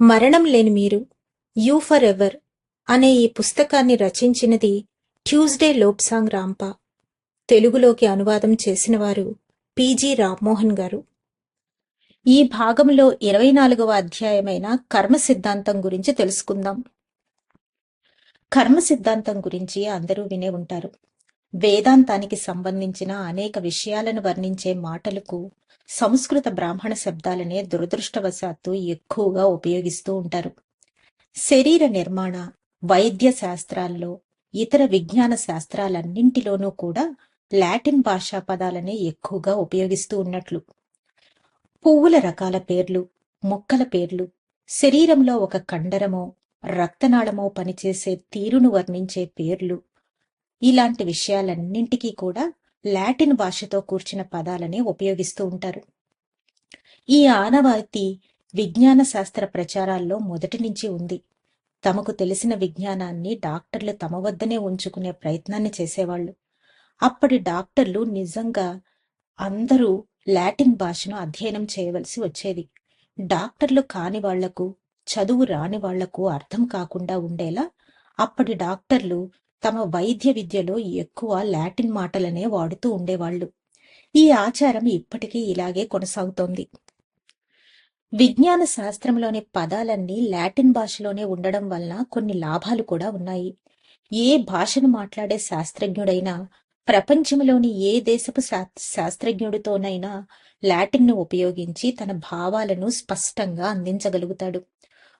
మరణం లేని మీరు యూ ఫర్ ఎవర్ అనే ఈ పుస్తకాన్ని రచించినది ట్యూస్డే లోప్సాంగ్ రాంపా. తెలుగులోకి అనువాదం చేసిన వారు పిజి రామ్మోహన్ గారు. ఈ భాగంలో ఇరవై నాలుగవ అధ్యాయమైన కర్మ సిద్ధాంతం గురించి తెలుసుకుందాం. కర్మ సిద్ధాంతం గురించి అందరూ వినే ఉంటారు. వేదాంతానికి సంబంధించిన అనేక విషయాలను వర్ణించే మాటలకు సంస్కృత బ్రాహ్మణ శబ్దాలనే దురదృష్టవశాత్తు ఎక్కువగా ఉపయోగిస్తూ ఉంటారు. శరీర నిర్మాణ వైద్య శాస్త్రాల్లో ఇతర విజ్ఞాన శాస్త్రాలన్నింటిలోనూ కూడా లాటిన్ భాషా పదాలనే ఎక్కువగా ఉపయోగిస్తూ ఉన్నట్లు. పువ్వుల రకాల పేర్లు మొక్కల పేర్లు శరీరంలో ఒక కండరమో రక్తనాళమో పనిచేసే తీరును వర్ణించే పేర్లు ఇలాంటి విషయాలన్నింటికీ కూడా లాటిన్ భాషతో కూర్చిన పదాలనే ఉపయోగిస్తూ ఉంటారు. ఈ ఆనవాయితీ విజ్ఞాన శాస్త్ర ప్రచారాల్లో మొదటి నుంచి ఉంది. తమకు తెలిసిన విజ్ఞానాన్ని డాక్టర్లు తమ వద్దనే ఉంచుకునే ప్రయత్నాన్ని చేసేవాళ్ళు. అప్పటి డాక్టర్లు నిజంగా అందరూ లాటిన్ భాషను అధ్యయనం చేయవలసి వచ్చేది. డాక్టర్లు కాని వాళ్ళకు చదువు రాని వాళ్ళకు అర్థం కాకుండా ఉండేలా అప్పటి డాక్టర్లు తమ వైద్య విద్యలో ఎక్కువ లాటిన్ మాటలనే వాడుతూ ఉండేవాళ్ళు ఈ ఆచారం ఇప్పటికీ ఇలాగే కొనసాగుతోంది. విజ్ఞాన శాస్త్రంలోని పదాలన్నీ లాటిన్ భాషలోనే ఉండడం వలన కొన్ని లాభాలు కూడా ఉన్నాయి. ఏ భాషను మాట్లాడే శాస్త్రజ్ఞుడైనా ప్రపంచంలోని ఏ దేశపు శాస్త్రజ్ఞుడితోనైనా లాటిన్ను ఉపయోగించి తన భావాలను స్పష్టంగా అందించగలుగుతాడు.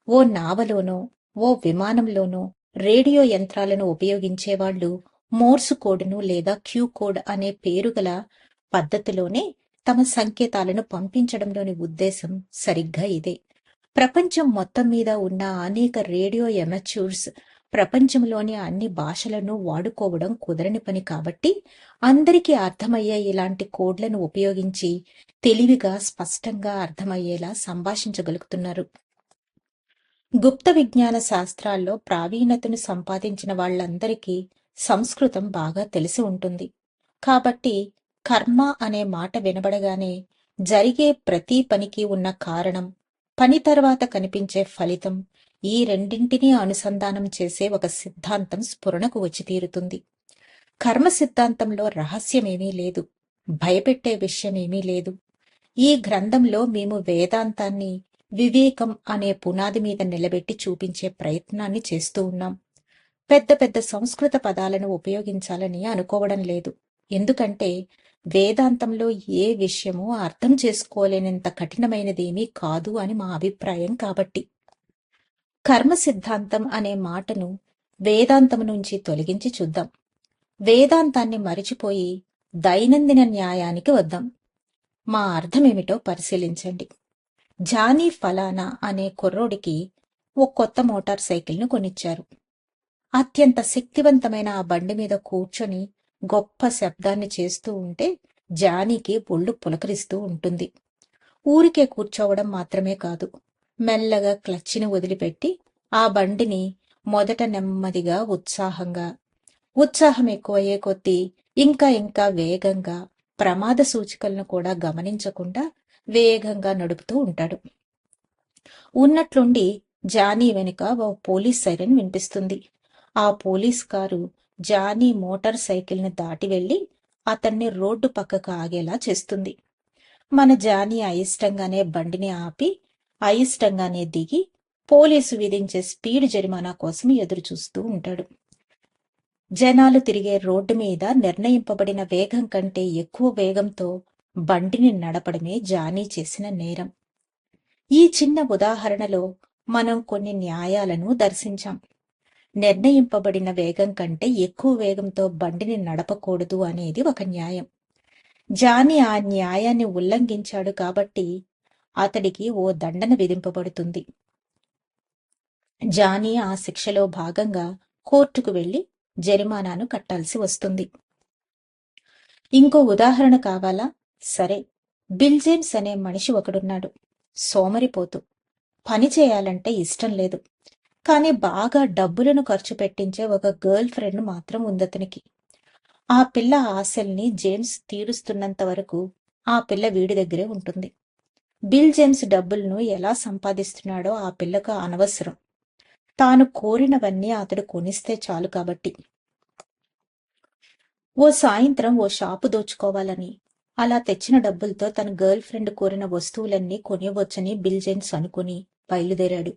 ఓ నావలోనో ఓ విమానంలోనో రేడియో యంత్రాలను ఉపయోగించేవాళ్ళు మోర్సు కోడ్ను లేదా క్యూ కోడ్ అనే పేరు గల పద్ధతిలోనే తమ సంకేతాలను పంపించడంలోని ఉద్దేశం సరిగ్గా ఇదే. ప్రపంచం మొత్తం మీద ఉన్న అనేక రేడియో ఎమచ్యూర్స్ ప్రపంచంలోని అన్ని భాషలను వాడుకోవడం కుదరని పని కాబట్టి అందరికీ అర్థమయ్యే ఇలాంటి కోడ్లను ఉపయోగించి తెలివిగా స్పష్టంగా అర్థమయ్యేలా సంభాషించగలుగుతున్నారు. గుప్త విజ్ఞాన శాస్త్రాల్లో ప్రావీణ్యతను సంపాదించిన వాళ్ళందరికీ సంస్కృతం బాగా తెలిసి ఉంటుంది. కాబట్టి కర్మ అనే మాట వినబడగానే జరిగే ప్రతి పనికి ఉన్న కారణం పని తర్వాత కనిపించే ఫలితం ఈ రెండింటినీ అనుసంధానం చేసే ఒక సిద్ధాంతం స్ఫురణకు వచ్చి తీరుతుంది. కర్మ సిద్ధాంతంలో రహస్యమేమీ లేదు భయపెట్టే విషయమేమీ లేదు. ఈ గ్రంథంలో మేము వేదాంతాన్ని వివేకం అనే పునాది మీద నిలబెట్టి చూపించే ప్రయత్నాన్ని చేస్తూ ఉన్నాం. పెద్ద పెద్ద సంస్కృత పదాలను ఉపయోగించాలని అనుకోవడం లేదు. ఎందుకంటే వేదాంతంలో ఏ విషయమూ అర్థం చేసుకోలేనంత కఠినమైనదేమీ కాదు అని మా అభిప్రాయం కాబట్టి. కర్మ సిద్ధాంతం అనే మాటను వేదాంతం నుంచి తొలగించి చూద్దాం. వేదాంతాన్ని మరిచిపోయి దైనందిన న్యాయానికి వద్దాం. మా అర్థమేమిటో పరిశీలించండి. జానీ ఫలానా అనే కుర్రోడికి ఓ కొత్త మోటార్ సైకిల్ను కొనిచ్చారు. అత్యంత శక్తివంతమైన ఆ బండి మీద కూర్చొని గొప్ప శబ్దాన్ని చేస్తూ ఉంటే జానీకి ఒళ్ళు పులకరిస్తూ ఉంటుంది. ఊరికే కూర్చోవడం మాత్రమే కాదు మెల్లగా క్లచ్చిని వదిలిపెట్టి ఆ బండిని మొదట నెమ్మదిగా ఉత్సాహంగా ఉత్సాహం ఎక్కువయ్యే కొద్దీ ఇంకా ఇంకా వేగంగా ప్రమాద సూచికలను కూడా గమనించకుండా వేగంగా నడుపుతూ ఉంటాడు. ఉన్నట్లుండి జానీ వెనుక ఓ పోలీస్ సైరన్ వినిపిస్తుంది. ఆ పోలీస్ కారు జానీ మోటార్ సైకిల్ని దాటి వెళ్ళి అతన్ని రోడ్డు పక్కకు ఆగేలా చేస్తుంది. మన జానీ అయిష్టంగానే బండిని ఆపి అయిష్టంగానే దిగి పోలీసు విధించే స్పీడ్ జరిమానా కోసం ఎదురు చూస్తూ ఉంటాడు. జనాలు తిరిగే రోడ్డు మీద నిర్ణయింపబడిన వేగం కంటే ఎక్కువ వేగంతో బండిని నడపడమే జానీ చేసిన నేరం. ఈ చిన్న ఉదాహరణలో మనం కొన్ని న్యాయాలను దర్శించాం. నిర్ణయింపబడిన వేగం కంటే ఎక్కువ వేగంతో బండిని నడపకూడదు అనేది ఒక న్యాయం. జానీ ఆ న్యాయాన్ని ఉల్లంఘించాడు కాబట్టి అతడికి ఓ దండన విధింపబడుతుంది. జానీ ఆ శిక్షలో భాగంగా కోర్టుకు వెళ్ళి జరిమానాను కట్టాల్సి వస్తుంది. ఇంకో ఉదాహరణ కావాలా? సరే బిల్ జేమ్స్ అనే మనిషి ఒకడున్నాడు. సోమరిపోతు. పని చేయాలంటే ఇష్టం లేదు. కానీ బాగా డబ్బులను ఖర్చు పెట్టించే ఒక గర్ల్ ఫ్రెండ్ మాత్రం ఉందతనికి. ఆ పిల్ల ఆశల్ని జేమ్స్ తీరుస్తున్నంత వరకు ఆ పిల్ల వీడి దగ్గరే ఉంటుంది. బిల్ జేమ్స్ డబ్బులను ఎలా సంపాదిస్తున్నాడో ఆ పిల్లకు అనవసరం. తాను కోరినవన్నీ అతడు కొనిస్తే చాలు కాబట్టి. ఓ సాయంత్రం ఓ షాపు దోచుకోవాలని అలా తెచ్చిన డబ్బులతో తన గర్ల్ ఫ్రెండ్ కోరిన వస్తువులన్నీ కొనివ్వొచ్చని బిల్జెన్స్ అనుకుని బయలుదేరాడు.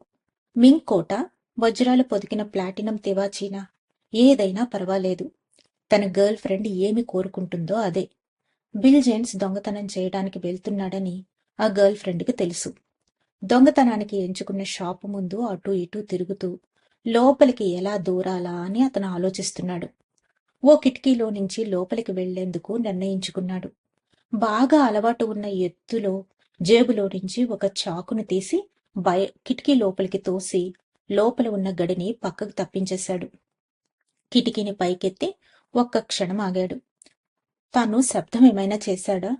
మింగ్ కోట వజ్రాలు పొదికిన ప్లాటినం తివాచీనా. ఏదైనా పర్వాలేదు. తన గర్ల్ ఫ్రెండ్ ఏమి కోరుకుంటుందో అదే. బిల్ జేమ్స్ దొంగతనం చేయడానికి వెళ్తున్నాడని ఆ గర్ల్ ఫ్రెండ్కి తెలుసు. దొంగతనానికి ఎంచుకున్న షాపు ముందు అటూ ఇటూ తిరుగుతూ లోపలికి ఎలా దూరాలా అని అతను ఆలోచిస్తున్నాడు. ఓ కిటికీలో నుంచి లోపలికి వెళ్ళేందుకు నిర్ణయించుకున్నాడు. బాగా అలవాటు ఉన్న ఎత్తులో జేబులో నుంచి ఒక చాకును తీసి బయ కిటికీ లోపలికి తోసి లోపల ఉన్న గడిని పక్కకు తప్పించేశాడు. కిటికీని పైకెత్తి ఒక్క క్షణం ఆగాడు. తాను శబ్దం ఏమైనా చేశాడా?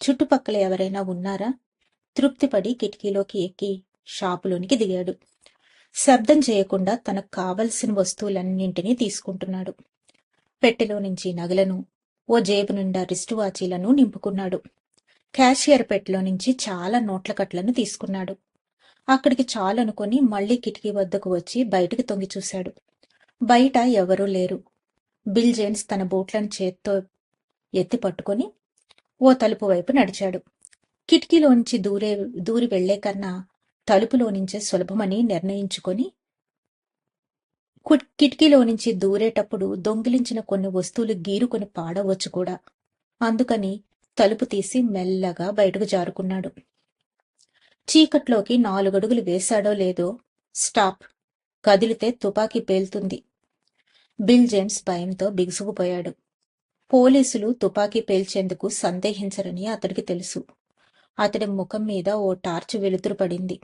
చుట్టుపక్కల ఎవరైనా ఉన్నారా? తృప్తిపడి కిటికీలోకి ఎక్కి షాపులోనికి దిగాడు. శబ్దం చేయకుండా తనకు కావలసిన వస్తువులన్నింటినీ తీసుకుంటున్నాడు. పెట్టెలో నుంచి నగలను ఓ జేబు నిండా రిస్టు వాచీలను నింపుకున్నాడు. క్యాషియర్ పెట్టెలో నుంచి చాలా నోట్ల కట్లను తీసుకున్నాడు. అక్కడికి చాలనుకొని మళ్ళీ కిటికీ వద్దకు వచ్చి బయటికి తొంగి చూశాడు. బయట ఎవరూ లేరు. బిల్ జేమ్స్ తన బూట్లను చేత్తో ఎత్తి పట్టుకొని ఓ తలుపు వైపు నడిచాడు. కిటికీలోంచి దూరే దూరి వెళ్ళే కన్నా తలుపులో నుంచే సులభమని నిర్ణయించుకొని కిటికీలో నుంచి దూరేటప్పుడు దొంగిలించిన కొన్ని వస్తువులు గీరుకొని పాడవచ్చు కూడా. అందుకని తలుపు తీసి మెల్లగా బయటకు జారుకున్నాడు. చీకట్లోకి నాలుగడుగులు వేశాడో లేదో స్టాప్. కదిలితే తుపాకీ పేలుతుంది. బిల్ జేమ్స్ భయంతో బిగుసుకుపోయాడు. పోలీసులు తుపాకీ పేల్చేందుకు సందేహించరని అతడికి తెలుసు. అతడి ముఖం మీద ఓ టార్చ్ వెలుతురు పడింది.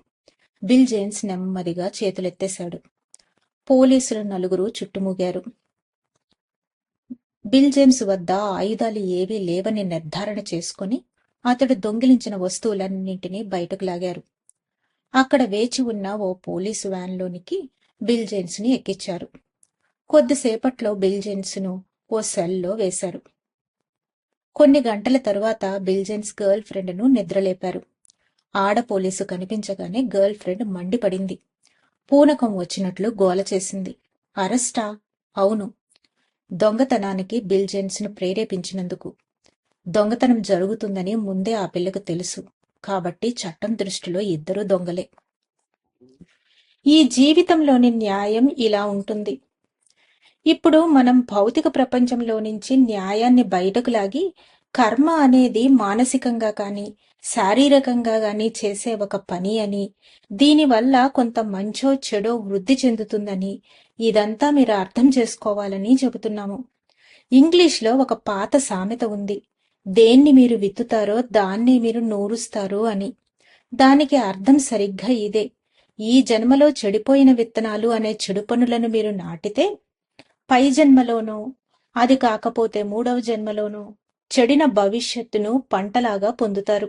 బిల్ జేమ్స్ నెమ్మదిగా చేతులెత్తేశాడు. పోలీసులు నలుగురు చుట్టుముగారు. బిల్ జేమ్స్ వద్ద ఆయుధాలు ఏవీ లేవని నిర్ధారణ చేసుకుని అతడు దొంగిలించిన వస్తువులన్నింటినీ బయటకు లాగారు. అక్కడ వేచి ఉన్న ఓ పోలీసు వ్యాన్లోనికి బిల్ జేమ్స్ని ఎక్కించారు. కొద్దిసేపట్లో బిల్ జేమ్స్ను ఓ సెల్లో వేశారు. కొన్ని గంటల తరువాత బిల్ జేమ్స్ గర్ల్ ఫ్రెండ్ను నిద్రలేపారు. ఆడ పోలీసు కనిపించగానే గర్ల్ ఫ్రెండ్ మండిపడింది. పూనకం వచ్చినట్లు గోల చేసింది. అరెస్టా? అవును. దొంగతనానికి బిల్ జేమ్స్ను ప్రేరేపించినందుకు. దొంగతనం జరుగుతుందని ముందే ఆ పిల్లకు తెలుసు. కాబట్టి చట్టం దృష్టిలో ఇద్దరూ దొంగలే. ఈ జీవితంలోని న్యాయం ఇలా ఉంటుంది. ఇప్పుడు మనం భౌతిక ప్రపంచంలో నుంచి న్యాయాన్ని బయటకు లాగి కర్మ అనేది మానసికంగా కానీ శారీరకంగా కానీ చేసే ఒక పని అని దీనివల్ల కొంత మంచో చెడో వృద్ధి చెందుతుందని ఇదంతా మీరు అర్థం చేసుకోవాలని చెబుతున్నాము. ఇంగ్లీష్లో ఒక పాత సామెత ఉంది. దేన్ని మీరు విత్తుతారో దాన్ని మీరు నూరుస్తారు అని. దానికి అర్థం సరిగ్గా ఇదే. ఈ జన్మలో చెడిపోయిన విత్తనాలు అనే చెడు పనులను మీరు నాటితే పై జన్మలోనూ అది కాకపోతే మూడవ జన్మలోనూ చెడిన భవిష్యత్తును పంటలాగా పొందుతారు.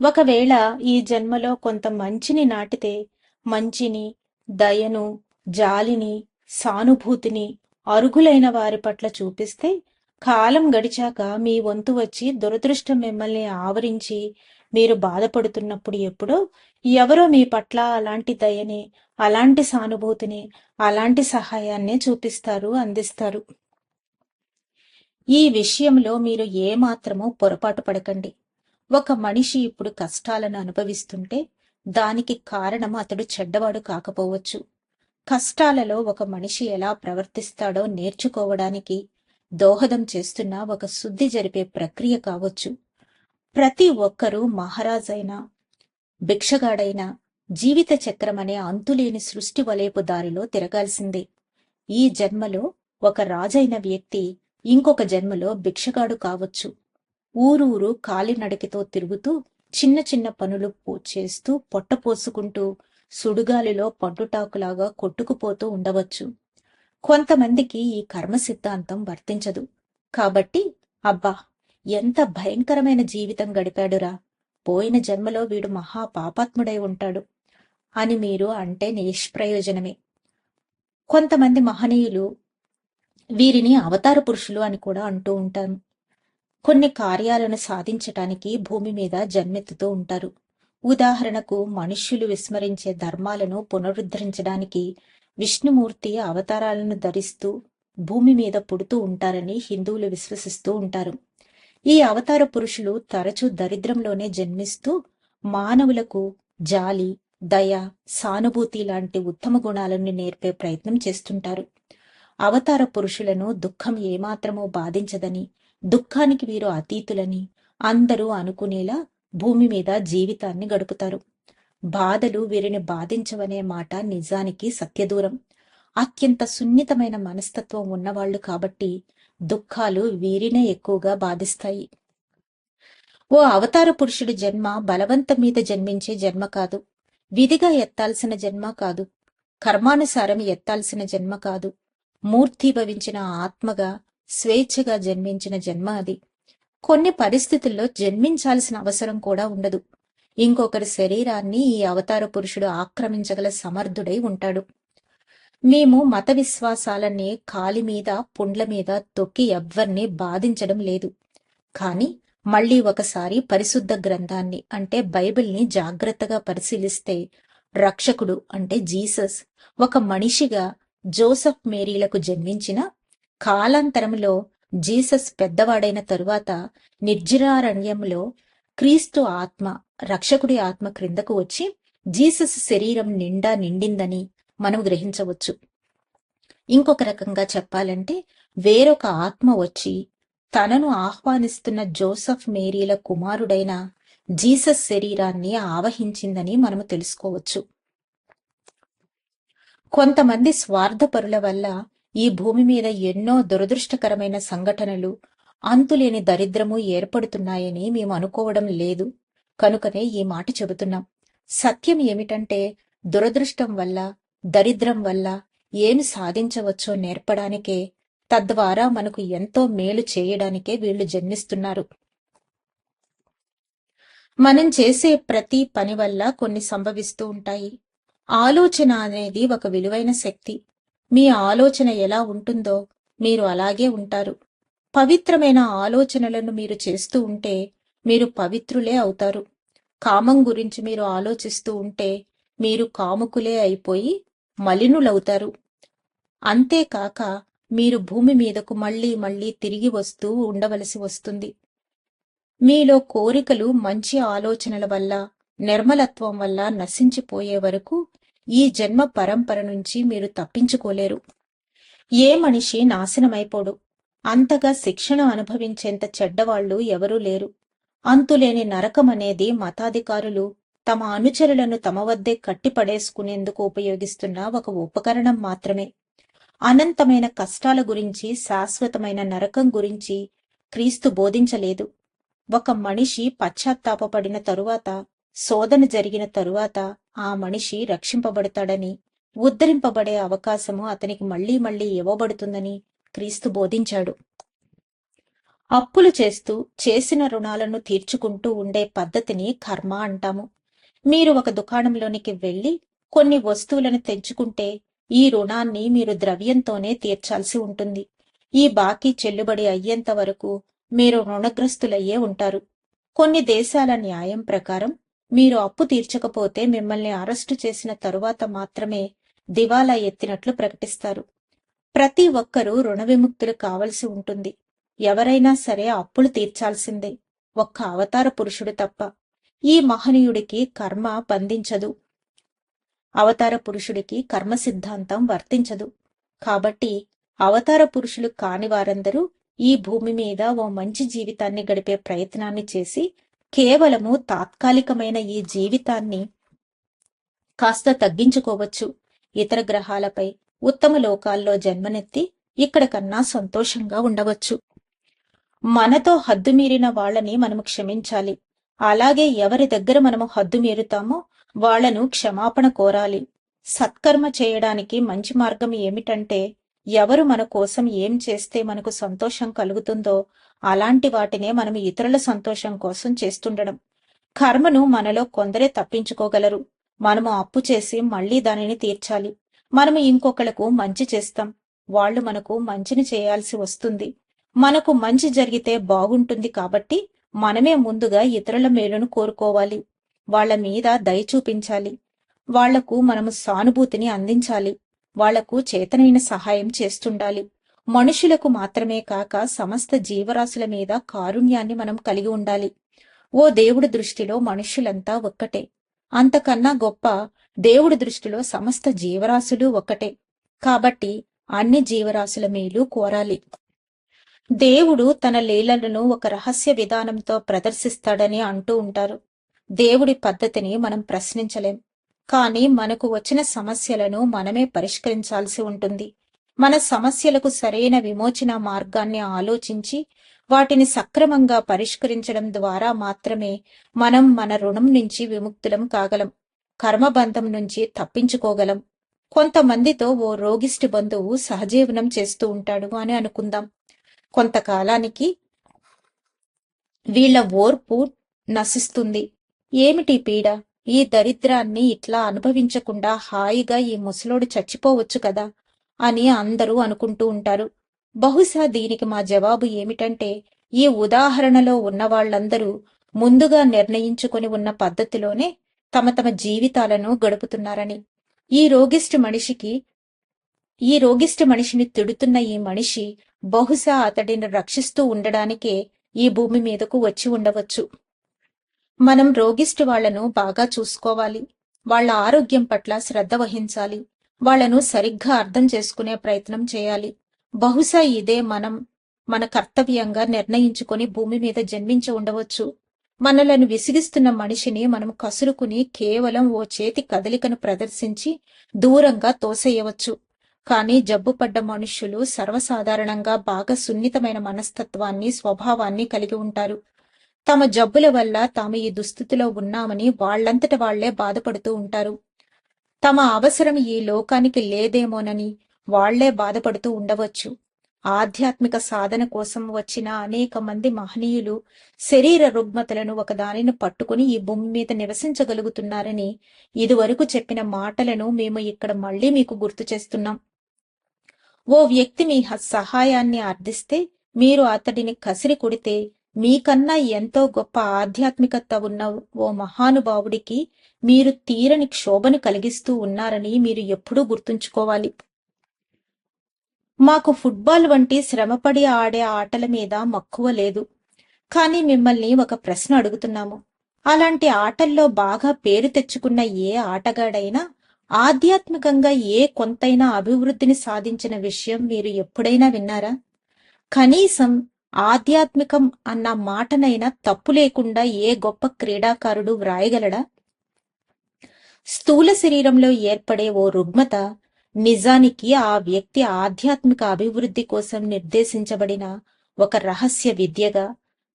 ఒకవేళ ఈ జన్మలో కొంత మంచిని నాటితే మంచిని దయను జాలిని సానుభూతిని అరుగులైన వారి పట్ల చూపిస్తే కాలం గడిచాక మీ వంతు వచ్చి దురదృష్టం మిమ్మల్ని ఆవరించి మీరు బాధపడుతున్నప్పుడు ఎప్పుడో ఎవరో మీ పట్ల అలాంటి దయని అలాంటి సానుభూతిని అలాంటి సహాయాన్ని చూపిస్తారు అందిస్తారు. ఈ విషయంలో మీరు ఏమాత్రమూ పొరపాటు పడకండి. ఒక మనిషి ఇప్పుడు కష్టాలను అనుభవిస్తుంటే దానికి కారణం అతడు చెడ్డవాడు కాకపోవచ్చు. కష్టాలలో ఒక మనిషి ఎలా ప్రవర్తిస్తాడో నేర్చుకోవడానికి దోహదం చేస్తున్న ఒక శుద్ధి జరిపే ప్రక్రియ కావచ్చు. ప్రతి ఒక్కరూ మహారాజైనా భిక్షగాడైనా జీవిత చక్రం అనే అంతులేని సృష్టి వలేపు దారిలో తిరగాల్సిందే. ఈ జన్మలో ఒక రాజైన వ్యక్తి ఇంకొక జన్మలో భిక్షగాడు కావచ్చు. ఊరూరు కాలినడకతో తిరుగుతూ చిన్న చిన్న పనులు చేస్తూ పొట్ట పోసుకుంటూ సుడుగాలిలో పండుటాకులాగా కొట్టుకుపోతూ ఉండవచ్చు. కొంతమందికి ఈ కర్మ సిద్ధాంతం వర్తించదు. కాబట్టి అబ్బా ఎంత భయంకరమైన జీవితం గడిపాడురా. పోయిన జన్మలో వీడు మహా పాపాత్ముడై ఉంటాడు అని మీరు అంటే నిష్ప్రయోజనమే. కొంతమంది మహనీయులు వీరిని అవతార పురుషులు అని కూడా అంటూ ఉంటారు. కొన్ని కార్యాలను సాధించటానికి భూమి మీద జన్మెత్తుతూ ఉంటారు. ఉదాహరణకు మనుష్యులు విస్మరించే ధర్మాలను పునరుద్ధరించడానికి విష్ణుమూర్తి అవతారాలను ధరిస్తూ భూమి మీద పుడుతూ ఉంటారని హిందువులు విశ్వసిస్తూ ఉంటారు. ఈ అవతార పురుషులు తరచూ దరిద్రంలోనే జన్మిస్తూ మానవులకు జాలి దయ సానుభూతి లాంటి ఉత్తమ గుణాలను నేర్పే ప్రయత్నం చేస్తుంటారు. అవతార పురుషులను దుఃఖం ఏమాత్రమూ బాధించదని దుఃఖానికి వీరు అతీతులని అందరూ అనుకునేలా భూమి మీద జీవితాన్ని గడుపుతారు. బాధలు వీరిని బాధించవనే మాట నిజానికి సత్యదూరం. అత్యంత సున్నితమైన మనస్తత్వం ఉన్నవాళ్ళు కాబట్టి దుఃఖాలు వీరినే ఎక్కువగా బాధిస్తాయి. ఓ అవతార పురుషుడి జన్మ బలవంతం మీద జన్మించే జన్మ కాదు. విధిగా ఎత్తాల్సిన జన్మ కాదు. కర్మానుసారం ఎత్తాల్సిన జన్మ కాదు. మూర్తిభవించిన ఆత్మగా స్వేచ్ఛగా జన్మించిన జన్మ అది. కొన్ని పరిస్థితుల్లో జన్మించాల్సిన అవసరం కూడా ఉండదు. ఇంకొకరి శరీరాన్ని ఈ అవతార పురుషుడు ఆక్రమించగల సమర్థుడై ఉంటాడు. మేము మత విశ్వాసాలన్నీ కాలి మీద పుండ్ల మీద తొక్కి ఎవ్వర్ని బాధించడం లేదు. కాని మళ్ళీ ఒకసారి పరిశుద్ధ గ్రంథాన్ని అంటే బైబిల్ని జాగ్రత్తగా పరిశీలిస్తే రక్షకుడు అంటే జీసస్ ఒక మనిషిగా జోసఫ్ మేరీలకు జన్మించిన కాలాంతరంలో జీసస్ పెద్దవాడైన తరువాత నిర్జరారణ్యంలో క్రీస్తు ఆత్మ రక్షకుడి ఆత్మ క్రిందకు వచ్చి జీసస్ శరీరం నిండా నిండిందని మనం గ్రహించవచ్చు. ఇంకొక రకంగా చెప్పాలంటే వేరొక ఆత్మ వచ్చి తనను ఆహ్వానిస్తున్న జోసఫ్ మేరీల కుమారుడైన జీసస్ శరీరాన్ని ఆవహించిందని మనము తెలుసుకోవచ్చు. కొంతమంది స్వార్థపరుల వల్ల ఈ భూమి మీద ఎన్నో దురదృష్టకరమైన సంఘటనలు అంతులేని దరిద్రము ఏర్పడుతున్నాయని మేము అనుకోవడం లేదు. కనుకనే ఈ మాట చెబుతున్నాం. సత్యం ఏమిటంటే దురదృష్టం వల్ల దరిద్రం వల్ల ఏమి సాధించవచ్చో నేర్పడానికే తద్వారా మనకు ఎంతో మేలు చేయడానికే వీళ్ళు జన్మిస్తున్నారు. మనం చేసే ప్రతి పని వల్ల కొన్ని సంభవిస్తూ ఉంటాయి. ఆలోచన అనేది ఒక విలువైన శక్తి. మీ ఆలోచన ఎలా ఉంటుందో మీరు అలాగే ఉంటారు. పవిత్రమైన ఆలోచనలను మీరు చేస్తూ ఉంటే మీరు పవిత్రులే అవుతారు. కామం గురించి మీరు ఆలోచిస్తూ ఉంటే మీరు కాముకులే అయిపోయి మలినులవుతారు. అంతేకాక మీరు భూమి మీదకు మళ్ళీ మళ్ళీ తిరిగి వస్తూ ఉండవలసి వస్తుంది. మీలో కోరికలు మంచి ఆలోచనల వల్ల నిర్మలత్వం వల్ల నశించిపోయే వరకు ఈ జన్మ పరంపర నుంచి మీరు తప్పించుకోలేరు. ఏ మనిషి నాశనమైపోడు. అంతగా శిక్షణ అనుభవించేంత చెడ్డవాళ్ళు ఎవరూ లేరు. అంతులేని నరకం అనేది మతాధికారులు తమ అనుచరులను తమ వద్దే కట్టిపడేసుకునేందుకు ఉపయోగిస్తున్న ఒక ఉపకరణం మాత్రమే. అనంతమైన కష్టాల గురించి శాశ్వతమైన నరకం గురించి క్రీస్తు బోధించలేదు. ఒక మనిషి పశ్చాత్తాపపడిన తరువాత శోధన జరిగిన తరువాత ఆ మనిషి రక్షింపబడతాడని ఉద్ధరింపబడే అవకాశము అతనికి మళ్ళీ మళ్ళీ ఇవ్వబడుతుందని క్రీస్తు బోధించాడు. అప్పులు చేస్తూ చేసిన రుణాలను తీర్చుకుంటూ ఉండే పద్ధతిని కర్మ అంటాము. మీరు ఒక దుకాణంలోనికి వెళ్ళి కొన్ని వస్తువులను తెంచుకుంటే ఈ రుణాన్ని మీరు ద్రవ్యంతోనే తీర్చాల్సి ఉంటుంది. ఈ బాకీ చెల్లుబడి అయ్యేంత వరకు మీరు రుణగ్రస్తులయ్యే ఉంటారు. కొన్ని దేశాల న్యాయం ప్రకారం మీరు అప్పు తీర్చకపోతే మిమ్మల్ని అరెస్టు చేసిన తరువాత మాత్రమే దివాలా ఎత్తినట్లు ప్రకటిస్తారు. ప్రతి ఒక్కరూ రుణ విముక్తులు కావలసి ఉంటుంది. ఎవరైనా సరే అప్పులు తీర్చాల్సిందే. ఒక్క అవతార పురుషుడు తప్ప ఈ మహనీయుడికి కర్మ బంధించదు. అవతార పురుషుడికి కర్మ సిద్ధాంతం వర్తించదు. కాబట్టి అవతార పురుషులు కాని వారందరూ ఈ భూమి మీద ఓ మంచి జీవితాన్ని గడిపే ప్రయత్నాన్ని చేసి కేవలము తాత్కాలికమైన ఈ జీవితాన్ని కాస్త తగ్గించుకోవచ్చు. ఇతర గ్రహాలపై ఉత్తమ లోకాల్లో జన్మనెత్తి ఇక్కడ కన్నా సంతోషంగా ఉండవచ్చు. మనతో హద్దు మీరిన వాళ్ళని మనము క్షమించాలి. అలాగే ఎవరి దగ్గర మనము హద్దు మీరుతామో వాళ్ళను క్షమాపణ కోరాలి. సత్కర్మ చేయడానికి మంచి మార్గం ఏమిటంటే ఎవరు మన కోసం ఏం చేస్తే మనకు సంతోషం కలుగుతుందో అలాంటి వాటినే మనం ఇతరుల సంతోషం కోసం చేస్తుండడం. కర్మను మనలో కొందరే తప్పించుకోగలరు. మనము అప్పు చేసి మళ్ళీ దానిని తీర్చాలి. మనము ఇంకొకళ్ళకు మంచి చేస్తాం. వాళ్ళు మనకు మంచిని చేయాల్సి వస్తుంది. మనకు మంచి జరిగితే బాగుంటుంది కాబట్టి మనమే ముందుగా ఇతరుల మేలును కోరుకోవాలి. వాళ్ళ మీద దయ చూపించాలి. వాళ్ళకు మనము సానుభూతిని అందించాలి. వాళ్ళకు చేతనైన సహాయం చేస్తుండాలి. మనుషులకు మాత్రమే కాక సమస్త జీవరాశుల మీద కారుణ్యాన్ని మనం కలిగి ఉండాలి. ఓ దేవుడి దృష్టిలో మనుష్యులంతా ఒక్కటే. అంతకన్నా గొప్ప దేవుడి దృష్టిలో సమస్త జీవరాశులు ఒక్కటే. కాబట్టి అన్ని జీవరాశుల మేలు కోరాలి. దేవుడు తన లీలలను ఒక రహస్య విధానంతో ప్రదర్శిస్తాడని అంటూ ఉంటారు. దేవుడి పద్ధతిని మనం ప్రశ్నించలేం. కానీ మనకు వచ్చిన సమస్యలను మనమే పరిష్కరించాల్సి ఉంటుంది. మన సమస్యలకు సరైన విమోచన మార్గాన్ని ఆలోచించి వాటిని సక్రమంగా పరిష్కరించడం ద్వారా మాత్రమే మనం మన రుణం నుంచి విముక్తులం కాగలం కర్మబంధం నుంచి తప్పించుకోగలం. కొంతమందితో ఓ రోగిష్టి బంధువు సహజీవనం చేస్తూ ఉంటాడు అని అనుకుందాం. కొంతకాలానికి వీళ్ళ ఓర్పు నశిస్తుంది. ఏమిటి పీడ? ఈ దరిద్రాన్ని ఇట్లా అనుభవించకుండా హాయిగా ఈ ముసలోడు చచ్చిపోవచ్చు కదా. అని అందరూ అనుకుంటూ ఉంటారు. బహుశా దీనికి మా జవాబు ఏమిటంటే ఈ ఉదాహరణలో ఉన్న వాళ్ళందరూ ముందుగా నిర్ణయించుకొని ఉన్న పద్ధతిలోనే తమ తమ జీవితాలను గడుపుతున్నారని. ఈ రోగిష్టి మనిషికి ఈ రోగిష్టి మనిషిని తిడుతున్న ఈ మనిషి బహుశా అతడిని రక్షిస్తూ ఉండడానికే ఈ భూమి మీదకు వచ్చి ఉండవచ్చు. మనం రోగిష్టి వాళ్ళను బాగా చూసుకోవాలి. వాళ్ళ ఆరోగ్యం పట్ల శ్రద్ధ వహించాలి. వాళ్ళను సరిగ్గా అర్థం చేసుకునే ప్రయత్నం చేయాలి. బహుశా ఇదే మనం మన కర్తవ్యంగా నిర్ణయించుకొని భూమి మీద జన్మించి ఉండవచ్చు. మనలను విసిగిస్తున్న మనిషిని మనం కసురుకుని కేవలం ఓ చేతి కదలికను ప్రదర్శించి దూరంగా తోసేయవచ్చు. కానీ జబ్బుపడ్డ మనుష్యులు సర్వసాధారణంగా బాగా సున్నితమైన మనస్తత్వాన్ని స్వభావాన్ని కలిగి ఉంటారు. తమ జబ్బుల వల్ల తాము ఈ దుస్థితిలో ఉన్నామని వాళ్ళంతట వాళ్ళే బాధపడుతూ ఉంటారు. తమ అవసరం ఈ లోకానికి లేదేమోనని వాళ్ళే బాధపడుతూ ఉండవచ్చు. ఆధ్యాత్మిక సాధన కోసం వచ్చిన అనేక మంది మహనీయులు శరీర రుగ్మతలను ఒకదానిని పట్టుకుని ఈ భూమి మీద నివసించగలుగుతున్నారని ఇదివరకు చెప్పిన మాటలను మేము ఇక్కడ మళ్ళీ మీకు గుర్తు చేస్తున్నాం. ఓ వ్యక్తి మీ సహాయాన్ని అర్థిస్తే మీరు అతడిని కసిరి కొడితే మీకన్నా ఎంతో గొప్ప ఆధ్యాత్మికత ఉన్న ఓ మహానుభావుడికి మీరు తీరని క్షోభను కలిగిస్తూ ఉన్నారని మీరు ఎప్పుడూ గుర్తుంచుకోవాలి. మాకు ఫుట్బాల్ వంటి శ్రమపడి ఆడే ఆటల మీద మక్కువ లేదు. కానీ మిమ్మల్ని ఒక ప్రశ్న అడుగుతున్నాము. అలాంటి ఆటల్లో బాగా పేరు తెచ్చుకున్న ఏ ఆటగాడైనా ఆధ్యాత్మికంగా ఏ కొంతైనా అభివృద్ధిని సాధించిన విషయం మీరు ఎప్పుడైనా విన్నారా? కనీసం ఆధ్యాత్మికం అన్న మాటనైనా తప్పు లేకుండా ఏ గొప్ప క్రీడాకారుడు వ్రాయగలడా? స్థూల శరీరంలో ఏర్పడే ఓ రుగ్మత నిజానికి ఆ వ్యక్తి ఆధ్యాత్మిక అభివృద్ధి కోసం నిర్దేశించబడిన ఒక రహస్య విద్యగా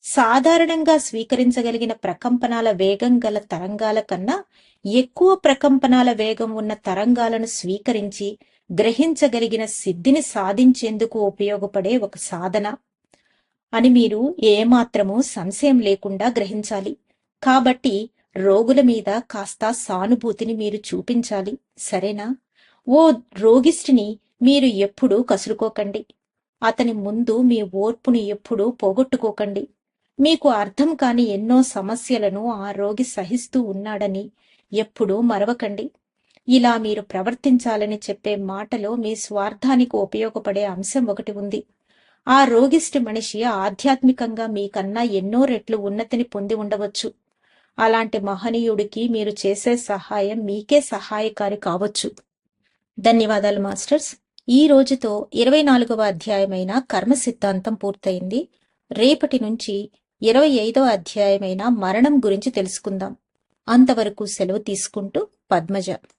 సాధారణంగా స్వీకరించగలిగిన ప్రకంపనాల వేగం గల తరంగాల కన్నా ఎక్కువ ప్రకంపనాల వేగం ఉన్న తరంగాలను స్వీకరించి గ్రహించగలిగిన సిద్ధిని సాధించేందుకు ఉపయోగపడే ఒక సాధన. అని మీరు ఏమాత్రమూ సంశయం లేకుండా గ్రహించాలి. కాబట్టి రోగుల మీద కాస్త సానుభూతిని మీరు చూపించాలి. సరేనా? ఓ రోగిష్టిని మీరు ఎప్పుడూ కసురుకోకండి. అతని ముందు మీ ఓర్పుని ఎప్పుడూ పోగొట్టుకోకండి. మీకు అర్థం కాని ఎన్నో సమస్యలను ఆ రోగి సహిస్తూ ఉన్నాడని ఎప్పుడూ మరవకండి. ఇలా మీరు ప్రవర్తించాలని చెప్పే మాటలో మీ స్వార్థానికి ఉపయోగపడే అంశం ఒకటి ఉంది. ఆ రోగిష్టి మనిషి ఆధ్యాత్మికంగా మీకన్నా ఎన్నో రెట్లు ఉన్నతిని పొంది ఉండవచ్చు. అలాంటి మహనీయుడికి మీరు చేసే సహాయం మీకే సహాయకారి కావచ్చు. ధన్యవాదాలు మాస్టర్స్. ఈ రోజుతో ఇరవై నాలుగవ అధ్యాయమైన కర్మ సిద్ధాంతం పూర్తయింది. రేపటి నుంచి ఇరవై ఐదవ అధ్యాయమైన మరణం గురించి తెలుసుకుందాం. అంతవరకు సెలవు తీసుకుంటూ పద్మజ.